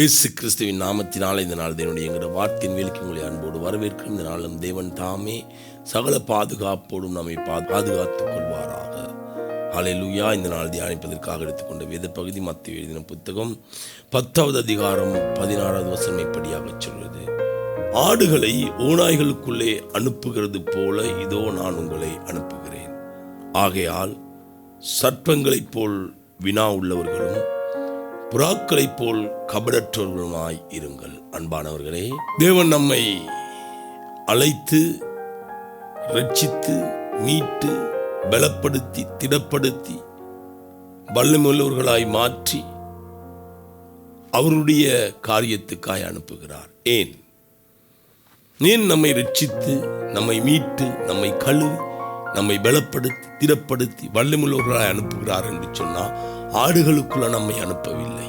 இயேசு கிறிஸ்துவின் நாமத்தினால் இந்த நாள் தேவனுடைய எங்களுடைய வார்த்தையின் வேலைக்கு உங்களை அன்போடு வரவேற்கும் இந்த நாளும் தேவன் தாமே சகல பாதுகாப்போடும் நம்மை பா- பாதுகாத்துக் கொள்வாராக. ஹalleluya இந்த நாள் தியானிப்பதற்காக எடுத்துக்கொண்ட வேத பகுதி மத்திய எழுதின புத்தகம் பத்தாவது அதிகாரம் பதினாறாவது வசனம் இப்படியாக சொல்வது ஆடுகளை ஓநாய்களுக்குள்ளே அனுப்புகிறது போல இதோ நான் உங்களை அனுப்புகிறேன். ஆகையால் சர்ப்பங்களைப் போல் வினா உள்ளவர்களும் புறாக்களைப் போல் கபடற்றவர்களுமாய் இருங்கள். அன்பானவர்களே தேவன் நம்மை அழைத்து ரட்சித்து மீட்டு பலப்படுத்தி திடப்படுத்தி வல்லமுள்ளவர்களாய் மாற்றி அவருடைய காரியத்துக்காய் அனுப்புகிறார். ஏன்? ஏன் நம்மை ரட்சித்து நம்மை மீட்டு நம்மை கழுவி நம்மை பலப்படுத்தி திடப்படுத்தி வல்லமுள்ளவர்களாய் அனுப்புகிறார் என்று சொன்னால் ஆடுகளுக்குள்ள நம்மை அனுப்பவில்லை.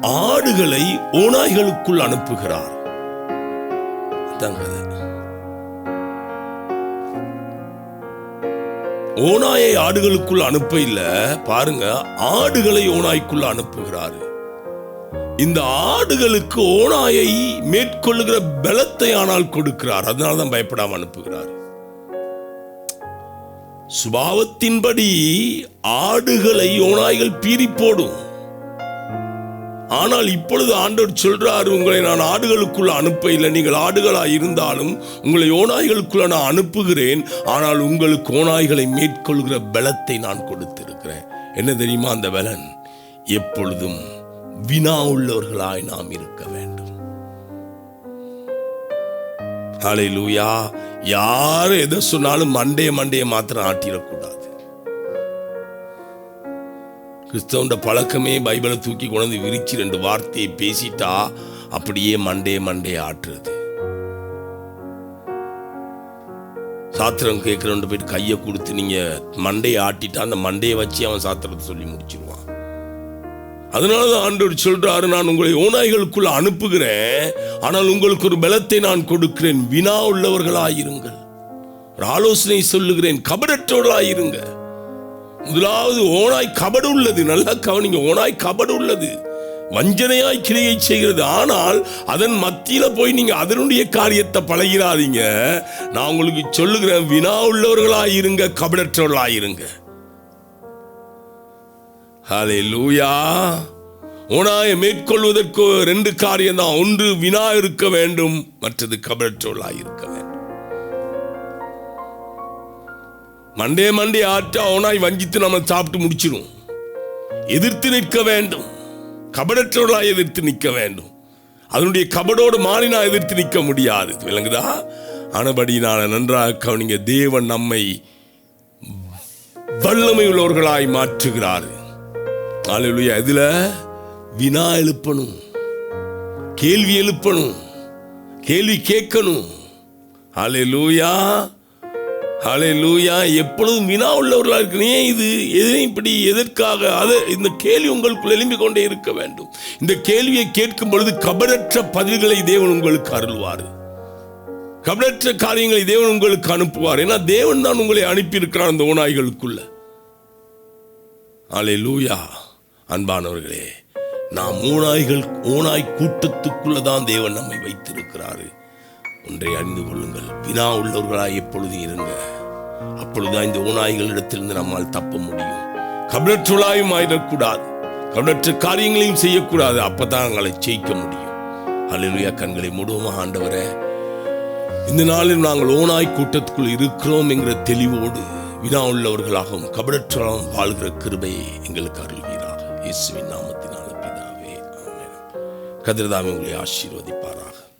ஆடுகளை ஓநாய்களுக்குள் அனுப்புகிறார். ஓநாயை ஆடுகளுக்குள் அனுப்ப இல்ல பாருங்க ஆடுகளை ஓநாய்க்குள்ள அனுப்புகிறாரு. இந்த ஆடுகளுக்கு ஓநாயை மேற்கொள்ளுகிற பலத்தை ஆனால் கொடுக்கிறார். அதனால தான் பயப்படாமல் அனுப்புகிறார். சுபாவத்தின்படி ஆடுகளை ஓநாய்கள் பீறி போடும். ஆனால் இப்பொழுது ஆண்டவர் சொல்றார் உங்களை நான் ஆடுகளுக்குள்ள அனுப்ப இல்லை நீங்கள் ஆடுகளா இருந்தாலும் உங்களை ஓநாய்களுக்குள்ள நான் அனுப்புகிறேன். ஆனால் உங்களுக்கு ஓநாய்களை மேற்கொள்கிற பலத்தை நான் கொடுத்திருக்கிறேன். என்ன தெரியுமா அந்த பலன்? எப்பொழுதும் வினா உள்ளவர்களாய் நாம் இருக்க வேண்டும். லூயா யார் எதை சொன்னாலும் மண்டைய மண்டைய மாத்திரம் ஆட்டிடக்கூடாது. கிறிஸ்தவன் பழக்கமே பைபிளை தூக்கி கொண்டு விரிச்சு ரெண்டு வார்த்தையை பேசிட்டா அப்படியே மண்டே மண்டே ஆட்டுறது. சாத்திரம் கேட்கிறவன் போயிட்டு கையை கொடுத்து நீங்க மண்டையை ஆட்டிட்டா அந்த மண்டையை வச்சு அவன் சாத்திரத்தை சொல்லி முடிச்சிருவான். அதனால தான் ஆண்டவர் சொல்றாரு நான் உங்களை ஓநாய்களுக்குள்ள அனுப்புகிறேன். ஆனால் உங்களுக்கு ஒரு பலத்தை நான் கொடுக்கிறேன். வினா உள்ளவர்களாயிருங்கள். ஒரு ஆலோசனை சொல்லுகிறேன். கபடற்றவர்களாயிருங்க முதலாவது ஓனாய் கபடு உள்ளது. நல்லா கவனிங்க ஓனாய் கபடு உள்ளது. வஞ்சனையாய் கிரியை செய்கிறது. ஆனால் அதன் மத்தியில் போய் நீங்கள் அதனுடைய காரியத்தை பழகிறாதீங்க. நான் உங்களுக்கு சொல்லுகிறேன் வினா உள்ளவர்களாயிருங்க கபடற்றவர்களாயிருங்க ஹலே லூயா ஓனாயை மேற்கொள்வதற்கு ரெண்டு காரியம் தான் ஒன்று வினா இருக்க வேண்டும் மற்றது கபடற்றவர்களாய் இருக்க வேண்டும். மண்டே மண்டே ஆற்றா ஓனாய் வஞ்சித்து நம்ம சாப்பிட்டு முடிச்சிடும் எதிர்த்து நிற்க வேண்டும். கபடற்றவர்களாய் எதிர்த்து நிற்க வேண்டும். அதனுடைய கபடோடு மாறி நான் எதிர்த்து நிற்க முடியாது. விளங்குதா? ஆனபடி நான் நன்றாக கவனிங்க. தேவன் நம்மை வல்லமை உள்ளவர்களாய் மாற்றுகிறார். ஆலையா இதில் வினா எழுப்பணும் கேள்வி எழுப்பணும் கேள்வி கேட்கணும். ஹalleluya. லூயா எப்பொழுதும் வினா உள்ளவர்களாக இருக்கணும். ஏன் இது? எதையும் இப்படி எதற்காக? அதை இந்த கேள்வி உங்களுக்குள் எழும்பிக் கொண்டே இருக்க வேண்டும். இந்த கேள்வியை கேட்கும் பொழுது கபடற்ற பதில்களை தேவன் உங்களுக்கு அருள்வார். கபடற்ற காரியங்களை தேவன் உங்களுக்கு அனுப்புவார். ஏன்னா தேவன் தான் உங்களை அனுப்பியிருக்கிறார் அந்த ஓநாய்களுக்குள்ள. ஆலே லூயா அன்பானவர்களே நாம் ஓநாய்கள் ஓநாய் கூட்டத்துக்குள்ள தான் தேவன் நம்மை வைத்திருக்கிறாரு. ஒன்றை அறிந்து கொள்ளுங்கள் வினா உள்ளவர்களாய் எப்பொழுதும் இருங்க. அப்பொழுதுதான் இந்த ஓநாய்களிடத்திலிருந்து நம்மால் தப்ப முடியும். கபடற்றுள்ளாயும் ஆயிடக்கூடாது. கபலற்ற காரியங்களையும் செய்யக்கூடாது. அப்பதான் எங்களை ஜெயிக்க முடியும். அலுவலியா கண்களை மூடுவோமா ஆண்டவரே. இந்த நாளில் நாங்கள் ஓனாய் கூட்டத்துக்குள் இருக்கிறோம் என்கிற தெளிவோடு வினா உள்ளவர்களாகவும் கபடற்றலாகவும் வாழ்கிற கிருபையை எங்களுக்கு அருள்கிறார் இயேசுவின் நாமத்தினால பிதாவே ஆமென். கதிரதாமே உங்களை ஆசீர்வதிப்பாராக.